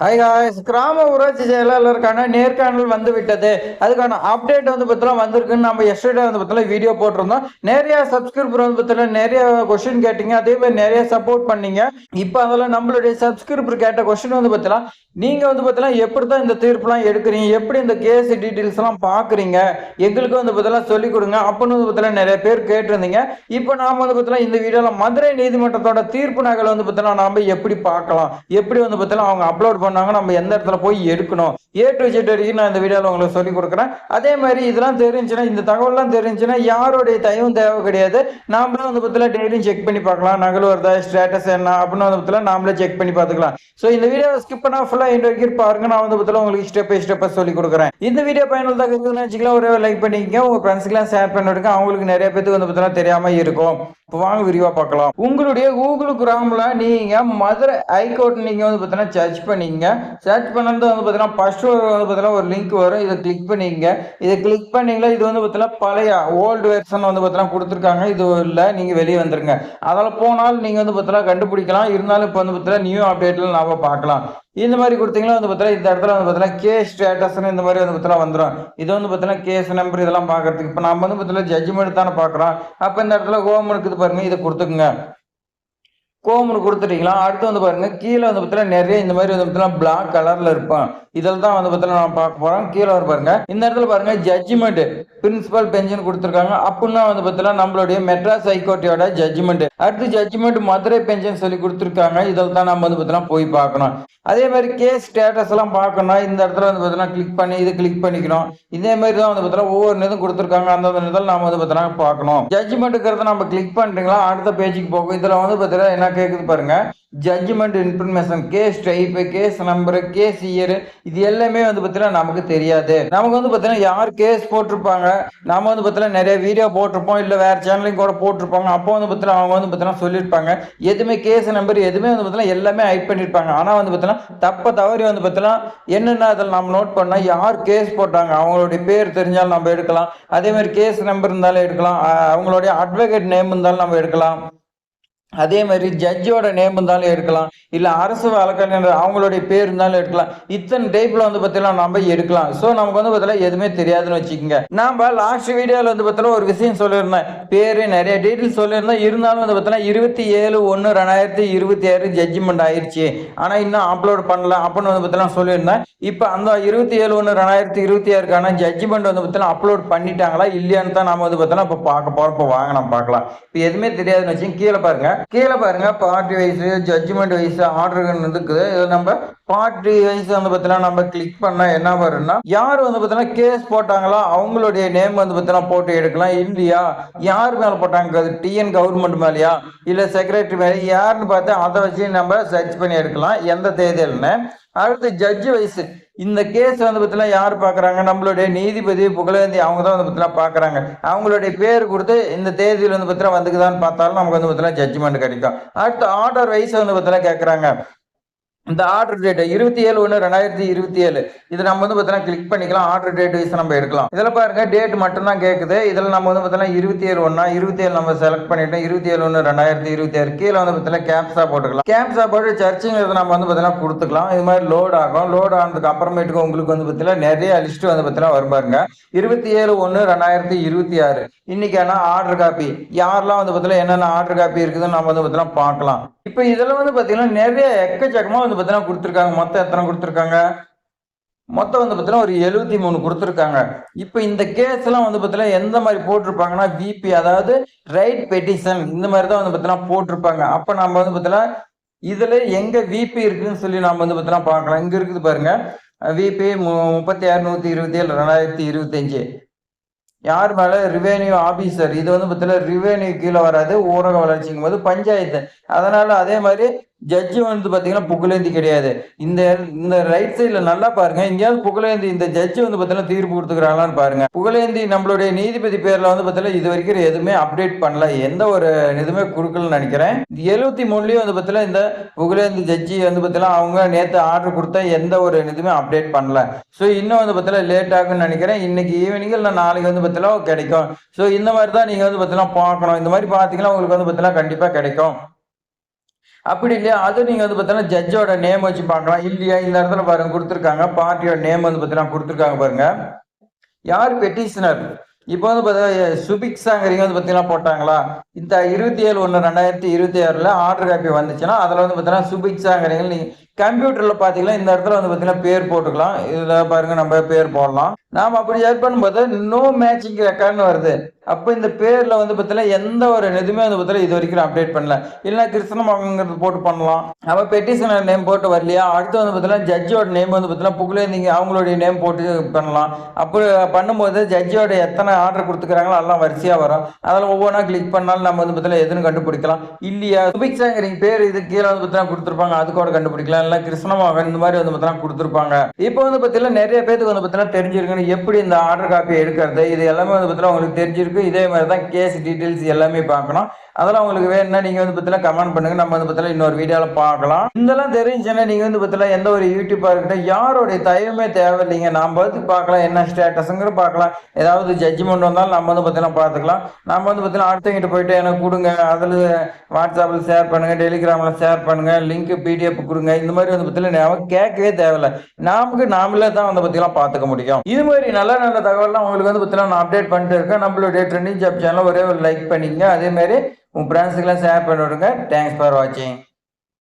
Hi guys கிராம ஊராட்சி செயலாளருக்கான நேர்காணல் வந்து விட்டது அதுக்கான அப்டேட் வந்து பார்த்தீங்கன்னா வந்திருக்குன்னு நம்ம எஸ்டர்டே வந்து பார்த்தோம்னா வீடியோ போட்டிருந்தோம். நிறைய சப்ஸ்கிரிபர் வந்து பார்த்தீங்கன்னா நிறைய கொஸ்டின் கேட்டீங்க. அதே மாதிரி நிறைய சப்போர்ட் பண்ணீங்க. இப்போ அதில் நம்மளுடைய சப்ஸ்கிரிபர் கேட்ட கொஸ்டின் வந்து பார்த்தீங்கன்னா நீங்கள் வந்து பார்த்தீங்கன்னா எப்படி தான் இந்த தீர்ப்புலாம் எடுக்கிறீங்க? எப்படி இந்த கேஸ் டீட்டெயில்ஸ் எல்லாம் பார்க்குறீங்க எங்களுக்கு வந்து பார்த்தீங்கன்னா சொல்லிக் கொடுங்க. அப்படின்னு வந்து பார்த்தீங்கன்னா நிறைய பேர் கேட்டிருந்தீங்க. இப்போ நாம வந்து பார்த்தீங்கன்னா இந்த வீடியோவில் மதுரை நீதிமன்றத்தோட தீர்ப்பு நகல் வந்து பார்த்தீங்கன்னா நாம எப்படி பார்க்கலாம்? எப்படி வந்து பார்த்தீங்கன்னா அவங்க அப்லோட் பண்ணாங்க நம்ம எந்த இடத்துல போய் எடுக்கணும். ஏ டு ஜெட் வரைக்கும் நான் இந்த வீடியோவில் உங்களுக்கு சொல்லி கொடுக்குறேன். அதே மாதிரி இதெல்லாம் தெரிஞ்சுன்னா இந்த தகவல்லாம் தெரிஞ்சுன்னா யாருடைய தயவும் தேவை கிடையாது. நாமளும் வந்து பத்தில டெய்லியும் செக் பண்ணி பார்க்கலாம். நகல் வருதா ஸ்டேட்டஸ் என்ன அப்படின்னு வந்து பத்தில நாமளே செக் பண்ணி பார்த்துக்கலாம். ஸோ இந்த வீடியோவை ஸ்கிப் பண்ணா ஃபுல்லாக இந்த வரைக்கும் பாருங்க. நான் வந்து பத்தில உங்களுக்கு ஸ்டெப் பை ஸ்டெப்பாக சொல்லி கொடுக்குறேன். இந்த வீடியோ பயனுள்ளதாக இருக்குதுன்னு வச்சுக்கலாம் ஒரே லைக் பண்ணிக்கங்க. உங்க ஃப்ரெண்ட்ஸ்க்குலாம் ஷேர் பண்ணிவிடுங்க அவங்களுக்கு நிறைய பேருக்கு வந்து பார்த்தீங்கன்னா தெரியாம இருக்கும். இப்போ வாங்க விரிவா பார்க்கலாம். உங்களுடைய கூகுள் கிராமில் நீங்க மதுரை ஹைகோர்ட் நீங்க வந்து பார்த்தீங்கன்னா சர்ச் பண்ணீங்க சர்ச் பண்ணது வந்து பார்த்தீங்கன்னா ஃபர்ஸ்ட் வந்து பார்த்தீங்கன்னா ஒரு லிங்க் வரும் இதை கிளிக் பண்ணீங்க இதை கிளிக் பண்ணீங்களா இது வந்து பார்த்தீங்கன்னா பழைய ஓல்டு வெர்ஷன் வந்து பார்த்தீங்கன்னா கொடுத்துருக்காங்க இது இல்லை நீங்க வெளியே வந்துருங்க அதில் போனால் நீங்கள் வந்து பார்த்தீங்கன்னா கண்டுபிடிக்கலாம் இருந்தாலும் இப்போ வந்து பார்த்தீங்கன்னா நியூ அப்டேட்டில் நாம பார்க்கலாம் இந்த மாதிரி கொடுத்தீங்கன்னா வந்து பார்த்தீங்கன்னா இந்த இடத்துல வந்து பார்த்தீங்கன்னா கேஸ் ஸ்டேட்டஸ்னு இந்த மாதிரி வந்து பார்த்தீங்கன்னா வந்துடும் இது வந்து பார்த்தீங்கன்னா கேஸ் நம்பர் இதெல்லாம் பார்க்கறதுக்கு இப்போ நம்ம வந்து பார்த்தீங்கன்னா ஜட்ஜ்மெண்ட் தானே பார்க்குறோம் அப்போ இந்த இடத்துல ஹோம் இருக்குது பாருங்கள் இதை கொடுத்துக்குங்க கோம்னு கொடுத்துட்டீங்களா? அடுத்து வந்து பாருங்க கீழே வந்து பார்த்தீங்கன்னா நிறைய இந்த மாதிரி வந்து பார்த்தீங்கன்னா பிளாக் கலர்ல இருப்பான். இதில் தான் வந்து பார்த்தீங்கன்னா நான் பார்க்க போறோம் கீழே வந்து பாருங்க இந்த இடத்துல பாருங்க ஜட்ஜ்மெண்ட் பிரின்சிபல் பென்ஷன் கொடுத்துருக்காங்க. அப்படின்னா வந்து பார்த்தீங்கன்னா நம்மளுடைய மெட்ராஸ் ஹைகோர்ட்டோட ஜட்ஜ்மெண்ட் அடுத்து ஜட்ஜ்மெண்ட் மதுரை பென்ஷன் சொல்லி கொடுத்துருக்காங்க. இதில் தான் நம்ம வந்து பார்த்தீங்கன்னா போய் பார்க்கணும். அதே மாதிரி கேஸ் ஸ்டேட்டஸ் எல்லாம் பார்க்கணும் இந்த இடத்துல வந்து பார்த்தீங்கன்னா கிளிக் பண்ணி இது கிளிக் பண்ணிக்கணும். இதே மாதிரி தான் வந்து பார்த்தீங்கன்னா ஒவ்வொரு இதுவும் கொடுத்துருக்காங்க. அந்த இதில் நம்ம வந்து பார்த்தீங்கன்னா பார்க்கணும். ஜட்ஜ்மெண்ட்டுங்கிறத நம்ம கிளிக் பண்ணுறீங்களா அடுத்த பேஜுக்கு போகும். இதில் வந்து பார்த்தீங்கன்னா என்ன கேட்குது பாருங்க. Judgment information case type case number case year இது எல்லாமே வந்து பார்த்தீங்கன்னா நமக்கு தெரியாது. நமக்கு வந்து பார்த்தீங்கன்னா யார் கேஸ் போட்டிருப்பாங்க? நம்ம வந்து பார்த்தீங்கன்னா நிறைய வீடியோ போட்டிருப்போம். இல்லை வேறு சேனலையும் கூட போட்டிருப்பாங்க. அப்போ வந்து பார்த்தீங்கன்னா அவங்க வந்து பார்த்தீங்கன்னா சொல்லியிருப்பாங்க. எதுவுமே கேஸ் நம்பர் எதுவுமே வந்து பார்த்தீங்கன்னா எல்லாமே ஹைட் பண்ணியிருப்பாங்க. ஆனால் வந்து பார்த்தீங்கன்னா தப்ப தவறி வந்து பார்த்தீங்கன்னா என்னென்ன அதில் நம்ம நோட் பண்ணால் யார் கேஸ் போட்டாங்க? அவங்களுடைய பேர் தெரிஞ்சாலும் நம்ம எடுக்கலாம். அதே மாதிரி கேஸ் நம்பர் இருந்தாலும் எடுக்கலாம். அவங்களுடைய அட்வொகேட் நேம் இருந்தாலும் நம்ம எடுக்கலாம். அதே மாதிரி ஜட்ஜோட நேம் இருந்தாலும் எடுக்கலாம். இல்லை அரசு வழக்கறிஞர் அவங்களுடைய பேர் இருந்தாலும் எடுக்கலாம். இத்தனை டைப்ல வந்து பார்த்தீங்கன்னா நம்ம எடுக்கலாம். ஸோ நமக்கு வந்து பார்த்தீங்கன்னா எதுவுமே தெரியாதுன்னு வச்சுக்கோங்க. நாம லாஸ்ட் வீடியோவில் வந்து பார்த்தீங்கன்னா ஒரு விஷயம் சொல்லியிருந்தேன். பேர் நிறைய டீட்டெயில்ஸ் சொல்லியிருந்தேன். இருந்தாலும் வந்து பார்த்தீங்கன்னா இருபத்தி ஏழு ஒன்று ரெண்டாயிரத்தி இருபத்தி ஆறு ஜட்ஜ்மெண்ட் ஆயிடுச்சு ஆனால் இன்னும் அப்லோட் பண்ணல அப்படின்னு வந்து பார்த்தீங்கன்னா சொல்லியிருந்தேன். இப்போ அந்த இருபத்தி ஏழு ஒன்று ரெண்டாயிரத்தி இருபத்தி ஆறுக்கான ஜட்ஜ்மெண்ட் வந்து பார்த்தீங்கன்னா அப்லோட் பண்ணிட்டாங்களா இல்லையான்னு தான் நம்ம வந்து பார்த்தீங்கன்னா இப்போ பார்க்க போகிறப்ப வாங்க நம்ம பார்க்கலாம். இப்போ எதுவுமே தெரியாதுன்னு வச்சு கீழே பாருங்க. கீழே பாருங்க பார்ட்டி வைஸ் ஜட்ஜ்மெண்ட் வைஸ் ஆர்டர்கள் இருக்குது. இது நம்ம பார்ட்டி வைஸ் வந்து பார்த்தீங்கன்னா நம்ம கிளிக் பண்ணா என்ன வரும்னா யார் வந்து பார்த்தீங்கன்னா கேஸ் போட்டாங்களோ அவங்களுடைய நேம் வந்து பார்த்தீங்கன்னா போட்டு எடுக்கலாம். இல்லையா யார் மேலே போட்டாங்க? டிஎன் கவர்மெண்ட் மேலேயா? இல்லை செக்ரட்டரி மேலே யாருன்னு பார்த்து அதை வச்சு நம்ம சர்ச் பண்ணி எடுக்கலாம். எந்த தேதியில்னு. அடுத்து ஜட்ஜ் வைஸ் இந்த கேஸ் வந்து பார்த்தீங்கன்னா யார் பார்க்குறாங்க? நம்மளுடைய நீதிபதி புகழேந்தி அவங்க தான் வந்து பார்த்தீங்கன்னா பார்க்குறாங்க. அவங்களுடைய பேர் கொடுத்து இந்த தேதியில் வந்து பார்த்தீங்கன்னா வந்துக்குதான்னு பார்த்தாலும் நமக்கு வந்து பார்த்தீங்கன்னா ஜட்ஜ்மெண்ட் கிடைக்கும். அடுத்து ஆர்டர் வைஸ் வந்து பார்த்தீங்கன்னா கேட்குறாங்க. இந்த ஆர்டர் டேட் இருபத்தி ஏழு ஒன்று ரெண்டாயிரத்தி இருபத்தி ஏழு. இது நம்ம வந்து பார்த்தீங்கன்னா கிளிக் பண்ணிக்கலாம். ஆர்டர் டேட் வைஸ் நம்ம எடுக்கலாம். இதில் பாருங்க டேட் மட்டும் தான் கேட்குது இதில் நம்ம வந்து பார்த்தீங்கன்னா இருபத்தி ஏழு ஒன்றா இருபத்தி ஏழு நம்ம செலக்ட் பண்ணிட்டோம். இருபத்தி ஏழு ஒன்று ரெண்டாயிரத்தி இருபத்தி ஏழு கீழே வந்து பார்த்தீங்கன்னா கேப்ஸா போட்டுக்கலாம். கேப்ஸா போட்டு சர்ச்சிங்கிறது நம்ம வந்து பார்த்தீங்கன்னா கொடுத்துக்கலாம். இது மாதிரி லோட் ஆகும். லோட் ஆனதுக்கு அப்புறமேட்டுக்கு உங்களுக்கு வந்து பார்த்தீங்கன்னா நிறைய லிஸ்ட் வந்து பார்த்தீங்கன்னா பாருங்க. இருபத்தி ஏழு ஒன்று ரெண்டாயிரத்தி இருபத்தி ஆறு. இன்னைக்கான ஆர்டர் காப்பி யாரெல்லாம் வந்து பார்த்தீங்கன்னா என்னென்ன ஆர்டர் காப்பி இருக்குதுன்னு நம்ம வந்து பார்த்தீங்கன்னா பார்க்கலாம். இப்போ இதில் வந்து பார்த்தீங்கன்னா நிறைய எக்கச்சக்கமாக வந்து பார்த்தீங்கன்னா கொடுத்துருக்காங்க. மொத்தம் எத்தனை கொடுத்துருக்காங்க? மொத்தம் வந்து பார்த்தீங்கன்னா ஒரு எழுபத்தி மூணு கொடுத்துருக்காங்க. இப்போ இந்த கேஸ்லாம் வந்து பார்த்தீங்கன்னா எந்த மாதிரி போட்டிருப்பாங்கன்னா விபி அதாவது ரைட் பெட்டிஷன் இந்த மாதிரி தான் வந்து பார்த்தீங்கன்னா போட்டிருப்பாங்க. அப்போ நம்ம வந்து பார்த்தீங்கன்னா இதில் எங்கே விபி இருக்குன்னு சொல்லி நாம் வந்து பார்த்தீங்கன்னா பார்க்கலாம். இங்கே இருக்குது பாருங்க. விபி முப்பத்தி ஆறு நூற்றி இருபத்தி ஏழு ரெண்டாயிரத்தி இருபத்தஞ்சு யார் மேலே? ரிவென்யூ ஆபீசர் இது வந்து பார்த்தீங்கன்னா ரிவென்யூ கீழே வராது. ஊரக வளர்ச்சிங்கும் போது பஞ்சாயத்து. அதனால அதே மாதிரி ஜட்ஜி வந்து பார்த்தீங்கன்னா புகழேந்தி கிடையாது. இந்த இந்த ரைட் சைடில் நல்லா பாருங்க. எங்கேயாவது புகழேந்தி இந்த ஜட்ஜி வந்து பார்த்தீங்கன்னா தீர்ப்பு கொடுத்துக்கிறாங்களான்னு பாருங்க. புகழேந்தி நம்மளுடைய நீதிபதி பேர்ல வந்து பார்த்தீங்கன்னா இது வரைக்கும் எதுவுமே அப்டேட் பண்ணல. எந்த ஒரு இதுவுமே கொடுக்கலன்னு நினைக்கிறேன். எழுபத்தி மூணுலயும் வந்து பார்த்தீங்கன்னா இந்த புகழேந்தி ஜட்ஜி வந்து பார்த்தீங்கன்னா அவங்க நேற்று ஆர்டர் கொடுத்த எந்த ஒரு இதுவுமே அப்டேட் பண்ணல. ஸோ இன்னும் வந்து பார்த்தீங்கன்னா லேட் ஆகும்னு நினைக்கிறேன். இன்னைக்கு ஈவினிங் இல்லை நாளைக்கு வந்து பார்த்தீங்கன்னா கிடைக்கும். ஸோ இந்த மாதிரி தான் நீங்கள் வந்து பார்த்தீங்கன்னா பார்க்கணும். இந்த மாதிரி பார்த்தீங்கன்னா உங்களுக்கு வந்து பார்த்தீங்கன்னா கண்டிப்பாக கிடைக்கும். அப்படி இல்லையா? அது நீங்கள் வந்து பார்த்தீங்கன்னா ஜட்ஜோட நேம் வச்சு பார்க்கலாம். இல்லையா? இந்த இடத்துல பாருங்க கொடுத்துருக்காங்க. பார்ட்டியோட நேம் வந்து பார்த்தீங்கன்னா கொடுத்துருக்காங்க பாருங்க. யார் பெட்டிஷனர் இப்போ வந்து பார்த்தீங்கன்னா சுபிக்ஸாங்கிறீங்க வந்து பார்த்தீங்கன்னா போட்டாங்களா? இந்த இருபத்தி ஏழு ஒன்று ரெண்டாயிரத்தி இருபத்தி ஆறில் ஆர்டர் காப்பி வந்துச்சுன்னா அதில் வந்து பார்த்தீங்கன்னா சுபிக்ஸாங்கிறீங்க நீங்கள் கம்ப்யூட்டரில் பார்த்தீங்கன்னா இந்த இடத்துல வந்து பார்த்தீங்கன்னா பேர் போட்டுக்கலாம். இதில் பாருங்க நம்ம பேர் போடலாம். நாம் அப்படி ஏட் பண்ணும்போது நோ மேட்சிங் ரெக்கார்ட்னு வருது. அப்போ இந்த பேரில் வந்து பார்த்தீங்கன்னா எந்த ஒரு எதுவுமே வந்து பார்த்தீங்கன்னா இது வரைக்கும் அப்டேட் பண்ணல. இல்லைன்னா கிருஷ்ணமங்கிறது போட்டு பண்ணலாம். அப்போ பெட்டிஷனர் நேம் போட்டு வரலையா? அடுத்து வந்து பார்த்தீங்கன்னா ஜட்ஜோட நேம் வந்து பார்த்தீங்கன்னா புகழேந்திங்க அவங்களுடைய நேம் போட்டு பண்ணலாம். அப்போ பண்ணும்போது ஜட்ஜோட எத்தனை ஆர்டர் கொடுத்துக்கிறாங்களோ எல்லாம் வரிசையாக வரும். அதில் ஒவ்வொன்றா கிளிக் பண்ணாலும் நம்ம வந்து பார்த்தீங்கன்னா எதுன்னு கண்டுபிடிக்கலாம். இல்லையா? சுபிக்ஸாங்கிறீங்க பேர் இது கீழே வந்து பார்த்தீங்கன்னா கொடுத்துருப்பாங்க. அது கூட கண்டுபிடிக்கலாம். சேனல்ல கிருஷ்ணமோகன் இந்த மாதிரி வந்து பார்த்தீங்கன்னா கொடுத்துருப்பாங்க. இப்போ வந்து பார்த்தீங்கன்னா நிறைய பேருக்கு வந்து பார்த்தீங்கன்னா தெரிஞ்சிருக்குன்னு எப்படி இந்த ஆர்டர் காப்பி எடுக்கிறது இது எல்லாமே வந்து பார்த்தீங்கன்னா உங்களுக்கு தெரிஞ்சிருக்கு. இதே மாதிரி தான் கேஸ் டீட்டெயில்ஸ் எல்லாமே பார்க்கணும். அதெல்லாம் உங்களுக்கு வேணும்னா நீங்கள் வந்து பார்த்தீங்கன்னா கமெண்ட் பண்ணுங்க. நம்ம வந்து பார்த்தீங்கன்னா இன்னொரு வீடியோவில் பார்க்கலாம். இதெல்லாம் தெரிஞ்சுன்னா நீங்கள் வந்து பார்த்தீங்கன்னா எந்த ஒரு யூடியூப்பாக இருக்கட்டும் யாருடைய தயவுமே தேவையில்லைங்க. நாம் பார்த்து பார்க்கலாம் என்ன ஸ்டேட்டஸுங்கிற பார்க்கலாம். ஏதாவது ஜட்ஜ்மெண்ட் வந்தாலும் நம்ம வந்து பார்த்தீங்கன்னா பார்த்துக்கலாம். நம்ம வந்து பார்த்தீங்கன்னா அடுத்தவங்கிட்ட போயிட்டு எனக்கு கொடுங்க. அதில் வாட்ஸ்அப்பில் ஷேர் பண்ணுங்கள் டெலிகிராமில் ஷேர் பண்ணுங்கள் லிங்க் பிடிஎஃப் கொடுங்க. இந்த மாதிரி வந்து பார்த்தீங்கன்னா நம்ம கேட்கவே தேவையில்ல. நமக்கு நாமளே தான் வந்து பார்த்தீங்கன்னா பார்த்துக்க முடியும். இது மாதிரி நல்ல நல்ல தகவல்லாம் உங்களுக்கு வந்து பார்த்தீங்கன்னா நான் அப்டேட் பண்ணிட்டு இருக்கேன். நம்மளுடைய ட்ரெண்டிங் ஜாப் சேனல் ஒரே ஒரு லைக் பண்ணிங்க அதே மாதிரி உங்கள் ஃப்ரெண்ட்ஸுக்கெல்லாம் ஷேர் பண்ணிவிடுங்க. தேங்க்ஸ் ஃபார் வாட்சிங்